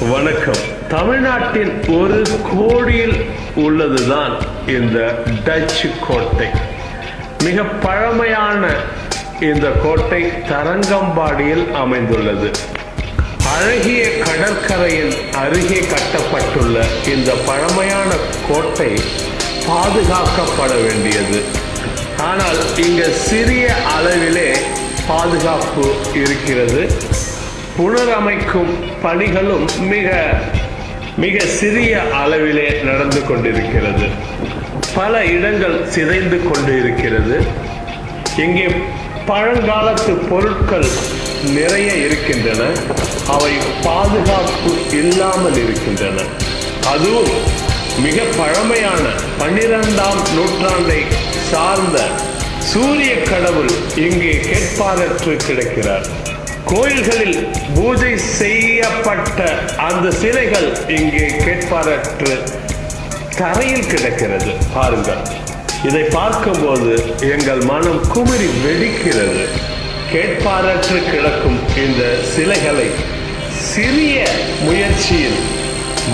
வணக்கம். தமிழ்நாட்டின் ஒரு கோடியில் உள்ளதுதான் இந்த டச்சு கோட்டை. மிக பழமையான இந்த கோட்டை தரங்கம்பாடியில் அமைந்துள்ளது. அழகிய கடற்கரையின் அருகே கட்டப்பட்டுள்ள இந்த பழமையான கோட்டை பாதுகாக்கப்பட வேண்டியது. ஆனால் இங்க சிறிய அளவிலே பாதுகாப்பு இருக்கிறது. புனரமைக்கும் பணிகளும் மிக மிக சிறிய அளவிலே நடந்து கொண்டிருக்கிறது. பல இடங்கள் சிதைந்து கொண்டு இருக்கிறது இங்கே பழங்காலத்து பொருட்கள் நிறைய இருக்கின்றன. அவை பாதுகாப்பு இல்லாமல் இருக்கின்றன. அதுவும் மிக பழமையான பன்னிரெண்டாம் நூற்றாண்டை சார்ந்த சூரிய கடவுள் இங்கே கேட்பாரற்று கிடக்கிறார். கோயில்களில் பூஜை செய்யப்பட்ட அந்த சிலைகள் இங்கே கேட்பாரற்று தரையில் கிடக்கிறது. பாருங்கள். இதை பார்க்கும்போது எங்கள் மனம் குமரி வெடிக்கிறது. கேட்பாரற்று கிடக்கும் இந்த சிலைகளை சிறிய முயற்சியில்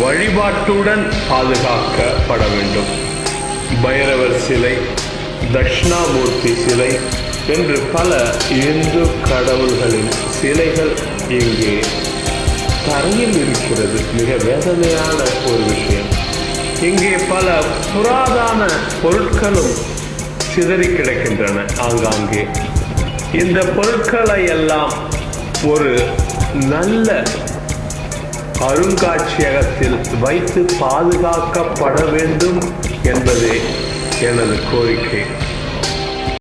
வழிபாட்டுடன் பாதுகாக்கப்பட வேண்டும். பைரவர் சிலை தட்சிணாமூர்த்தி சிலை என்று பல இந்து கடவுள்களின் சிலைகள் இங்கே தரையில் இருக்கிறது. மிக வேதனையான ஒரு விஷயம். இங்கே பல புராதான பொருட்களும் சிதறி கிடக்கின்றன. ஆங்காங்கே இந்த பொருட்களை எல்லாம் ஒரு நல்ல அருங்காட்சியகத்தில் வைத்து பாதுகாக்கப்பட வேண்டும் என்பதே எனது கோரிக்கை.